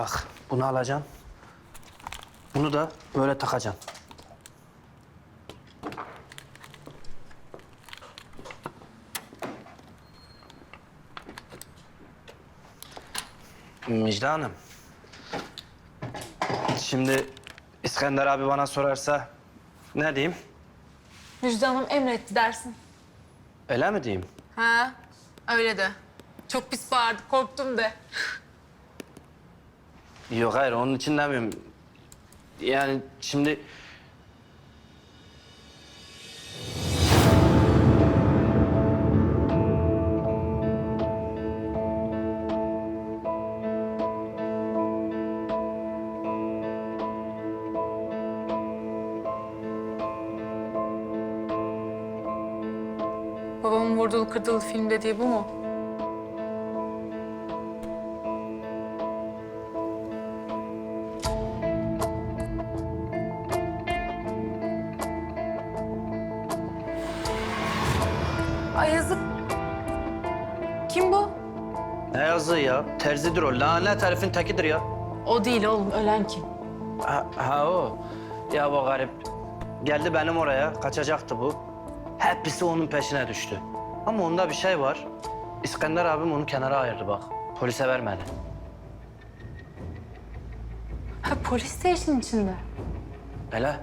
Bak bunu alacaksın. Bunu da böyle takacaksın. Müjde Hanım. Şimdi İskender abi bana sorarsa ne diyeyim? Müjde Hanım emretti dersin. Öyle mi diyeyim? Ha, öyle de. Çok pis bağırdı, korktum de. Yok hayır onun için demiyorum. Yani şimdi... Babamın vurdulu kırdılı film dediği bu mu? Ay yazık. Kim bu? Ne yazığı ya? Terzidir o. Lanet herifin tekidir ya. O değil oğlum, ölen kim? Ha, ha o. Ya bu garip. Geldi benim oraya. Kaçacaktı bu. Hepsi onun peşine düştü. Ama onda bir şey var. İskender abim onu kenara ayırdı bak. Polise vermedi. Ha polis de işin içinde. Öyle.